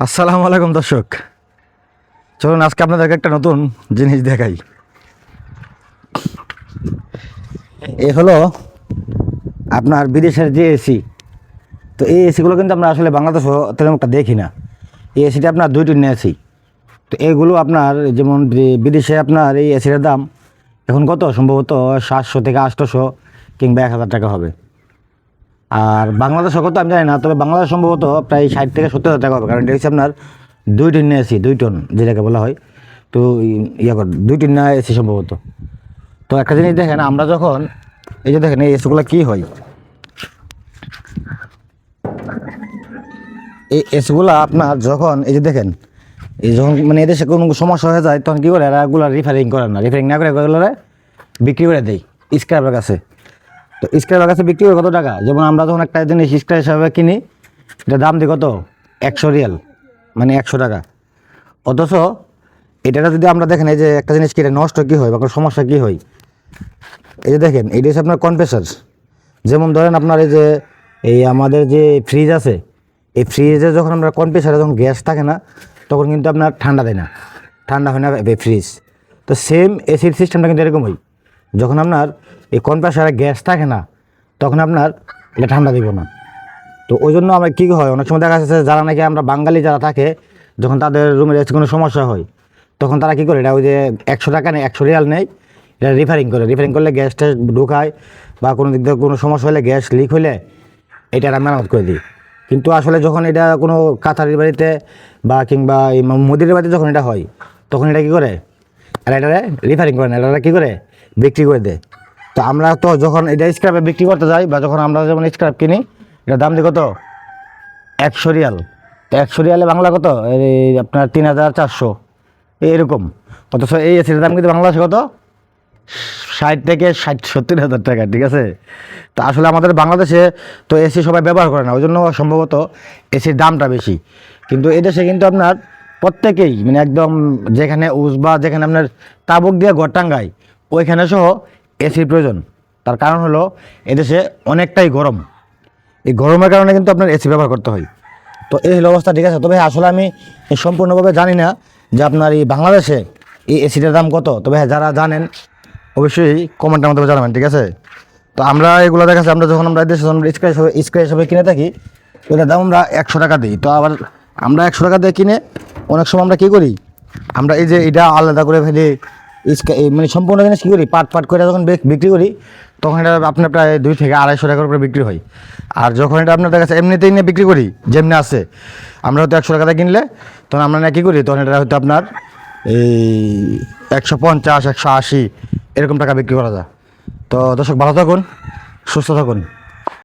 আসসালামু আলাইকুম দর্শক। চলুন, আজকে আপনাদেরকে একটা নতুন জিনিস দেখাই। এ হলো আপনার বিদেশের যে এসি, তো এই এসিগুলো কিন্তু আমরা আসলে বাংলাদেশও তেমন একটা দেখি না। এই এসিটা আপনার দুই টিন এসি। তো এগুলো আপনার যেমন বিদেশে আপনার এই এসিটার দাম এখন কত? সম্ভবত সাতশো থেকে আটশোশো কিংবা এক হাজার টাকা হবে। আর বাংলাদেশে কত আমি জানি না, তবে বাংলাদেশ সম্ভবত প্রায় ষাট থেকে সত্তর হাজার টাকা হবে, কারণ এটা হচ্ছে আপনার দুই টন এসি, দুই টন যেটাকে বলা হয়। তো ইয়া কর, দুই টিন টন এসি সম্ভবত। তো একটা জিনিস দেখেন, আমরা যখন, এই যে দেখেন, এই এসিগুলো কী হয়? এই এসিগুলো আপনার যখন, এই যে দেখেন, এই যখন মানে এদেশে কোনো সমস্যা হয়ে যায়, তখন কী করে এরা এগুলো রিফারিং করে না। রিফারিং না করে এগুলো বিক্রি করে দেয় স্ক্র্যাপের কাছে। তো স্ক্র্যাপের কাছে বিক্রি করে কত টাকা? যেমন আমরা যখন একটা জিনিস স্ক্র্যাপ হিসাবে কিনি, এটা দাম দিই কত? একশো রিয়াল মানে একশো টাকা। অথচ এটাটা যদি আমরা দেখেন, এই যে একটা জিনিস কিনে নষ্ট কী হয় বা কোনো সমস্যা কী হয়? এই যে দেখেন, এটা হচ্ছে আপনার কনপ্রেসার যেমন ধরেন আপনার এই যে, এই আমাদের যে ফ্রিজ আছে, এই ফ্রিজে যখন আমরা কনপ্রেসারে যখন গ্যাস থাকে না, তখন কিন্তু আপনার ঠান্ডা দেয় না। ঠান্ডা হয় না ফ্রিজ তো সেম এসির সিস্টেমটা কিন্তু এরকম হয় যখন আপনার এই কনপ্রেসারে গ্যাস থাকে না, তখন আপনার এটা ঠান্ডা দিব না। তো ওই জন্য আমরা কী হয়, অনেক সময় দেখা যাচ্ছে যারা নাকি আমরা বাঙালি যারা থাকে, যখন তাদের রুমের এসে কোনো সমস্যা হয়, তখন তারা কী করে, এটা ওই যে একশো টাকা নেই, একশো রিয়াল নেই, এটা রিফারিং করে। রিফারিং করলে গ্যাসটা ঢুকায় বা কোনো দিক থেকে কোনো সমস্যা হলে গ্যাস লিক হলে এটা আমরা মেরামত করে দিই। কিন্তু আসলে যখন এটা কোনো কাতারির বাড়িতে বা কিংবা এই মুদির বাড়িতে যখন এটা হয়, তখন এটা কী করে? আর এটা রিফারিং করে না এটা কী করে? বিক্রি করে দেয়। তো আমরা তো যখন এটা স্ক্র্যাপে বিক্রি করতে যাই বা যখন আমরা যেমন স্ক্র্যাপ কিনি এটা দাম দিয়ে কত? একশো রিয়াল। তো একশো রিয়ালে বাংলা কত? এই আপনার তিন হাজার চারশো। এরকম। অথচ এই এসির দাম কিন্তু বাংলাদেশে কত? ষাট থেকে ষাট, সত্তর হাজার টাকা, ঠিক আছে? তো আসলে আমাদের বাংলাদেশে তো এসি সবাই ব্যবহার করে না, ওই জন্য সম্ভবত এসির দামটা বেশি। কিন্তু এদেশে কিন্তু আপনার প্রত্যেকেই মানে একদম যেখানে উস বা যেখানে আপনার তাবুক দিয়ে ঘর টাঙ্গায়, ওইখানে সহ এসির প্রয়োজন। তার কারণ হলো এদেশে অনেকটাই গরম। এই গরমের কারণে কিন্তু আপনার এসি ব্যবহার করতে হয়। তো এই হলো অবস্থা ঠিক আছে? তবে হ্যাঁ, আসলে আমি সম্পূর্ণভাবে জানি না যে আপনার এই বাংলাদেশে এই এসিটার দাম কত। তবে হ্যাঁ যারা জানেন অবশ্যই কমেন্টের মাধ্যমে জানাবেন ঠিক আছে? তো আমরা এগুলো দেখা যাচ্ছে আমরা যখন আমরা দেশে যখন স্ক্র্যাচ হিসাবে স্ক্র্যাচ হিসাবে কিনে থাকি এটার দাম আমরা একশো টাকা দিই। তো আবার আমরা একশো টাকা দিয়ে কিনে অনেক সময় আমরা কী করি? আমরা এই যে এটা আলাদা করে ফেলে মানে সম্পূর্ণ জিনিস কী করি? পাট পাট করে যখন বিক- বিক্রি করি, তখন এটা আপনার প্রায় দুই থেকে আড়াইশো টাকার উপরে বিক্রি হয়। আর যখন এটা আপনার কাছে এমনিতেই নিয়ে বিক্রি করি, যেমনি আছে, আমরা হয়তো একশো টাকাতে কিনলে, তখন আমরা না কী করি? তখন এটা হয়তো আপনার এই একশো পঞ্চাশ, একশো আশি, এরকম টাকা বিক্রি করা যায়। তো দর্শক, ভালো থাকুন, সুস্থ থাকুন।